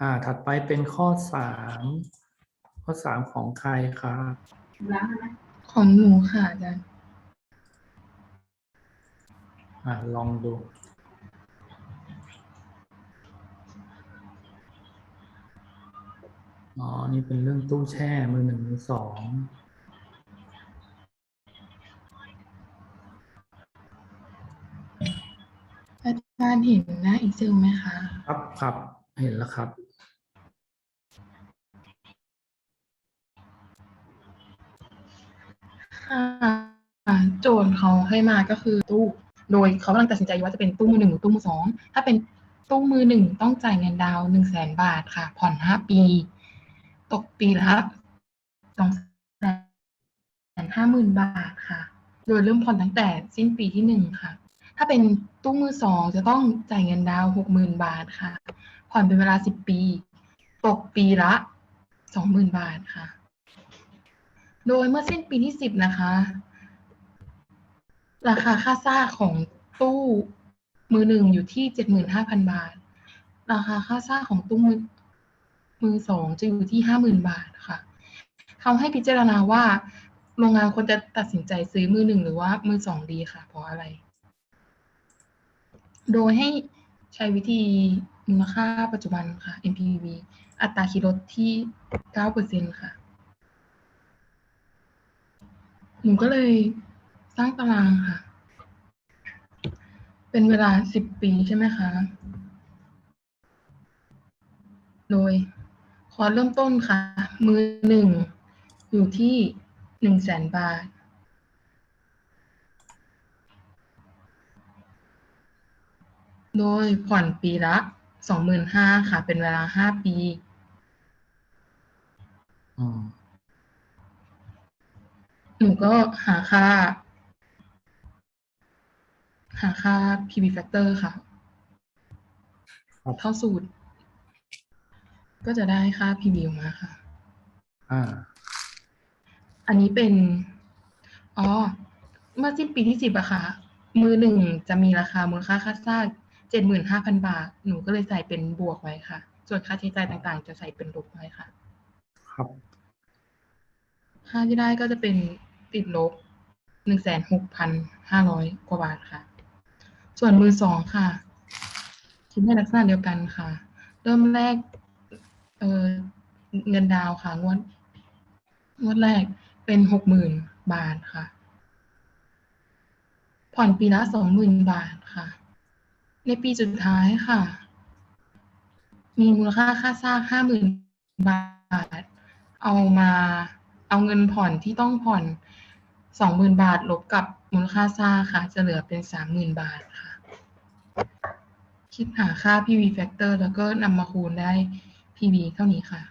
อ่า ถัดไปเป็นข้อสามข้อสามของใครครับของหนูค่ะอาจารย์อ่าลองดู อ๋อ นี่เป็นเรื่องตู้แช่มือหนึ่งมือสองอาจารย์เห็นหน้า Excel ไหมคะ ครับครับ เห็นแล้วครับ ค่ะโจทย์เขาให้มาก็คือตู้ โดยเขากำลังตัดสินใจว่าจะเป็นตู้มือหนึ่งหรือตู้มือสองถ้าเป็นตู้มือหนึ่งต้องจ่ายเงินดาวหนึ่งแสนบาทค่ะ ผ่อนห้าปี ตกปีละสองแสนห้าหมื่นบาทค่ะ โดยเริ่มผ่อนตั้งแต่สิ้นปีที่หนึ่งค่ะ ถ้าเป็นตู้มือสองจะต้องจ่ายเงินดาวหกหมื่นบาทค่ะ ผ่อนเป็นเวลาสิบปี ตกปีละสองหมื่นบาทค่ะ โดยเมื่อสิ้นปีที่สิบนะคะ ราคาค่าซากของตู้มือหนึ่งอยู่ที่เจ็ดหมื่นห้าพันบาท ราคาค่าซากของตู้มือมือสองจะอยู่ที่ห้าหมื่นบาทค่ะเขาให้พิจารณาว่าโรงงานควรจะตัดสินใจซื้อมือหนึ่งหรือว่ามือสองดีค่ะ เพราะอะไร โดยให้ใช้วิธีมูลค่าปัจจุบันค่ะ NPV อัตราคิดลดที่เก้าเปอร์เซ็นค่ะ ห นูก็เลยสร้างตารางค่ะ เป็นเวลาสิบปีใช่ไหมคะ โดยคอร์สเริ่มต้นค่ะ มือหนึ่งอยู่ที่หนึ่งแสนบาท โดยผ่อนปีละสองหมื่นห้าค่ะ เป็นเวลาห้าปี อืม หนูก็หาค่า หาค่า PV factor ค่ะ ครับเข้าสูตร ก็จะได้ค่า PV ออกมาค่ะ อ่า อันนี้เป็น อ๋อ เมื่อสิ้นปีที่สิบอะค่ะ มือหนึ่งจะมีราคามูลค่าค่าสร้างเจ็ดหมื่นห้าพันบาท หนูก็เลยใส่เป็นบวกไว้ค่ะ ส่วนค่าใช้จ่ายต่างๆ จะใส่เป็นลบไว้ค่ะ ครับ ค่าที่ได้ก็จะเป็น ติดลบหนึ่งแสนหกพันห้าร้อยกว่าบาทค่ะ ส่วนมือสองค่ะ คิดในลักษณะเดียวกันค่ะ เริ่มแรกเเงินดาวค่ะงวดงวดแรกเป็นหกหมื่นบาทค่ะ ผ่อนปีละสองหมื่นบาทค่ะ ในปีสุดท้ายค่ะ มีมูลค่าค่าสร้างห้าหมื่นบาท เอามา เอาเงินผ่อนที่ต้องผ่อนสองหมื่นบาทลบกับมูลค่าสร้าค่ะ จะเหลือเป็นสามหมื่นบาทค่ะ คิดหาค่า PV factor แล้วก็นำมาคูณได้ PV เท่านี้ค่ะ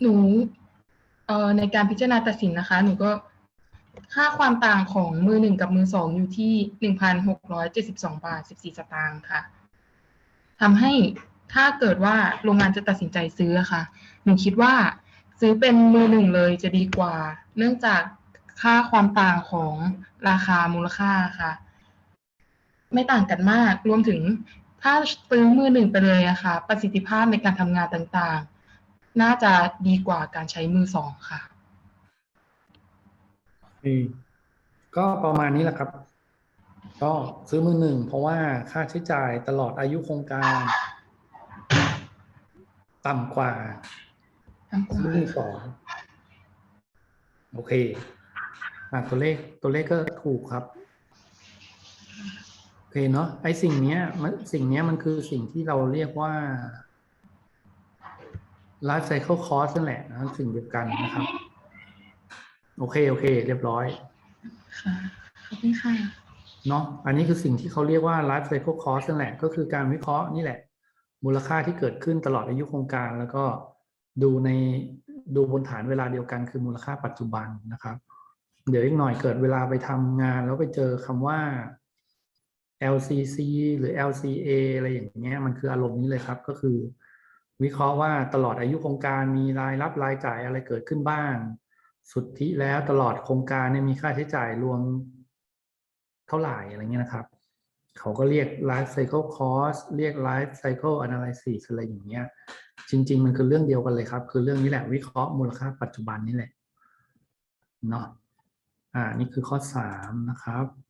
หนูเอ่อในการพิจารณาตัดสินนะคะ หนูก็ค่าความต่างของมือหนึ่งกับมือสองอยู่ที่หนึ่งพันหกร้อยเจ็ดสิบสองบาทสิบสี่สตางค์ค่ะทำให้ถ้าเกิดว่าโรงงานจะตัดสินใจซื้อค่ะ หนูคิดว่า ซื้อเป็นมือหนึ่งเลยจะดีกว่า เนื่องจากค่าความต่างของราคามูลค่าค่ะ ไม่ต่างกันมาก รวมถึงถ้าซื้อมือหนึ่งไปเลยอะค่ะประสิทธิภาพในการทำงานต่างๆ น่าจะดีกว่าการใช้มือสองค่ะนี่ก็ประมาณนี้แหละครับ ก็ซื้อมือหนึ่งเพราะว่าค่าใช้จ่ายตลอดอายุโครงการ ต่ำกว่า ซื้อมือสองโอเคอะตัวเลขตัวเลขก็ถูกครับโอเคเนาะไอสิ่งเนี้ยมันสิ่งเนี้ยมันคือสิ่งที่เราเรียกว่า life cycle cost นั่นแหละนะสิ่งเดียวกันนะครับ โอเค โอเค เรียบร้อยค่ะขอบคุณค่ะเนาะอันนี้คือสิ่งที่เขาเรียกว่า life cycle cost นั่นแหละ ก็คือการวิเคราะห์นี่แหละ มูลค่าที่เกิดขึ้นตลอดอายุโครงการแล้วก็ ดูในดูบนฐานเวลาเดียวกันคือมูลค่าปัจจุบันนะครับ เดี๋ยวอีกหน่อยเกิดเวลาไปทำงานแล้วไปเจอคำว่า LCC หรือ LCA อะไรอย่างเงี้ยมันคืออารมณ์นี้เลยครับ ก็คือ วิเคราะห์ว่าตลอดอายุโครงการมีรายรับรายจ่ายอะไรเกิดขึ้นบ้าง สุทธิแล้วตลอดโครงการเนี่ยมีค่าใช้จ่ายรวมเท่าไหร่อะไรเงี้ยนะครับ เขาก็เรียก life cycle cost เรียก life cycle analysis อะไรอย่างเงี้ย จริง ๆ มันคือเรื่องเดียวกันเลยครับ คือเรื่องนี้แหละวิเคราะห์มูลค่าปัจจุบันนี่แหละเนาะอ่านี่คือข้อสามนะครับ